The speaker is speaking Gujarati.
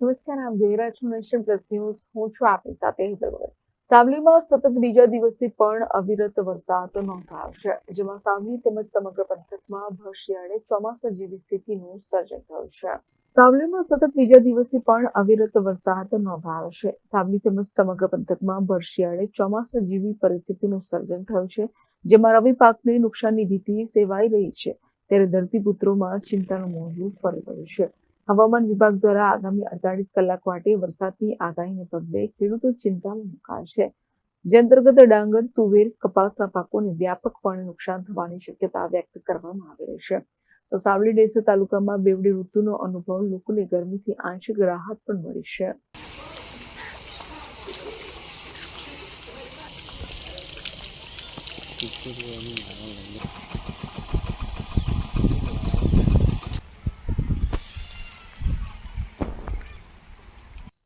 નમસ્કાર, આમ જોઈ રહ્યા છો નેશન પ્લસ ન્યૂઝ. હું છું આપની સાથે હેતલ સાવલીમાં સતત બીજા દિવસે પણ અવિરત વરસાદ નોંધાયો છે જેમાં સાવલી તેમજ સમગ્ર પંથકમાં ભર શિયાળે ચોમાસા જેવી સ્થિતિનું સર્જન થયું છે. સાવલીમાં સતત બીજા દિવસે પણ અવિરત વરસાદ નોંધાયો છે સાવલી તેમજ સમગ્ર પંથકમાં ભર શિયાળે ચોમાસા જેવી પરિસ્થિતિનું સર્જન થયું છે, જેમાં રવિ પાકને નુકસાનની ભીતિ સેવાઈ રહી છે. ત્યારે ધરતીપુત્રોમાં ચિંતાનું મોજું ફરી વળ્યું છે. હવામાન વિભાગ દ્વારા આગામી અડતાલીસ કલાક માટે વરસાદની આગાહીને પગલે ખેડૂતો ચિંતામાં મુકાયા છે. જે અંતર્ગત ડાંગર, તુવેર, કપાસના પાકોને વ્યાપકપણે નુકસાન થવાની શક્યતા વ્યક્ત કરવામાં આવી રહી છે. તો સાવલી ડેસર તાલુકામાં બેવડી ઋતુનો અનુભવ લોકોને ગરમીથી આંશિક રાહત પણ મળી છે.